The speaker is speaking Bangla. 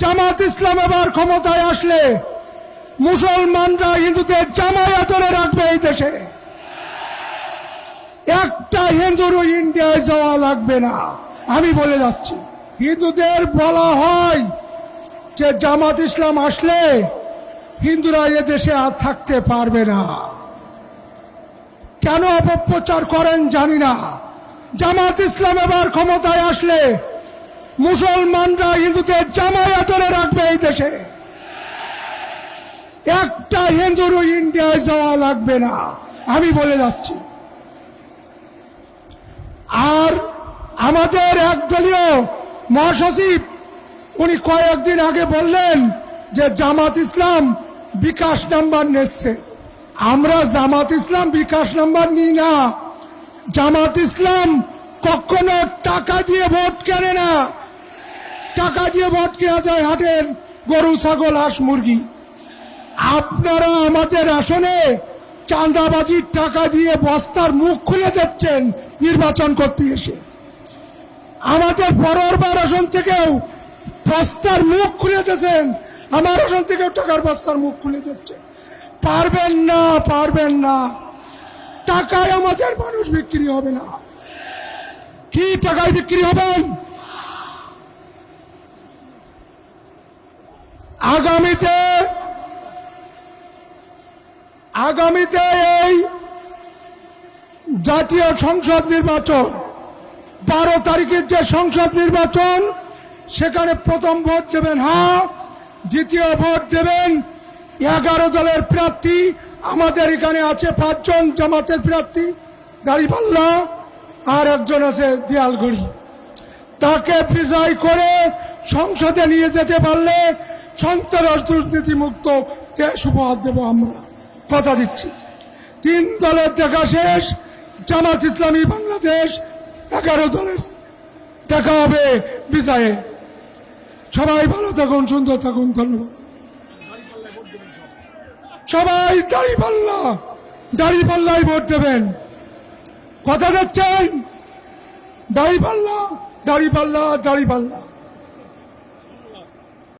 জামাত ইসলাম এবার ক্ষমতায় আসলে মুসলমানরা হিন্দুদের জামায়া ধরে রাখবে এই দেশে। একটা হিন্দুরও ইন্ডিয়ায় যাওয়া লাগবে না। আমি বলে যাচ্ছি, হিন্দুদের বলা হয় যে জামাত ইসলাম আসলে হিন্দুরা এ দেশে আর থাকতে পারবে না। কেন অপপ্রচার করেন জানি না। জামাত ইসলাম এবার ক্ষমতায় আসলে মুসলমানরা হিন্দুদের জামায়া ধরে রাখবে এই দেশে। একটা হিন্দুরও ইন্ডিয়ায় যাওয়া লাগবে না। আমি বলে যাচ্ছি। আর আমাদের একদলীয় মহাসচিব, উনি কয়েকদিন আগে বললেন যে জামাত ইসলাম বিকাশ নাম্বার নিচ্ছে। আমরা জামাত ইসলাম বিকাশ নাম্বার নিই না। জামাত ইসলাম কখনো টাকা দিয়ে ভোট কেনে না। টাকা দিয়ে ভোট যায় হাটের গরু, ছাগল, হাঁস, মুরগি। আপনারা আমাদের আসনে চাঁদাবাজির টাকা দিয়ে বস্তার মুখ খুলে যাচ্ছেন নির্বাচন করতে এসে। আমাদের পরবার আসন থেকেও বস্তার মুখ খুলে দিয়েছেন আমার আসন থেকেও টাকার বস্তার মুখ খুলে দিচ্ছে পারবেন না পারবেন না। টাকায় আমাদের মানুষ বিক্রি হবে না। কি টাকায় বিক্রি হবেন? আগামীতে আগামীতে এই জাতীয় সংসদ নির্বাচন, বারো তারিখের যে সংসদ নির্বাচন, সেখানে প্রথম ভোট দেবেন হ্যাঁ দ্বিতীয় ভোট দেবেন এগারো দলের প্রার্থী। আমাদের এখানে আছে পাঁচজন জামাতের প্রার্থী দাড়িপাল্লা আর একজন আছে দেয়ালঘড়ি। তাকে বিজয় করে সংসদে নিয়ে যেতে পারলে সন্ত্রাস দুর্নীতি মুক্ত দেশ উপহার দেব আমরা। কথা দিচ্ছি। তিন দলের দেখা শেষ, জামাত ইসলামী বাংলাদেশ এগারো দলের দেখা হবে বিজয়ে। সবাই ভালো থাকুন, সুন্দর থাকুন, ধন্যবাদ। সবাই দাড়ি পাল্লা, দাড়ি পাল্লাই ভোট দেবেন। কথা যাচ্ছেন দাড়ি পাল্লা দাড়ি পাল্লা দাড়ি পাল্লা।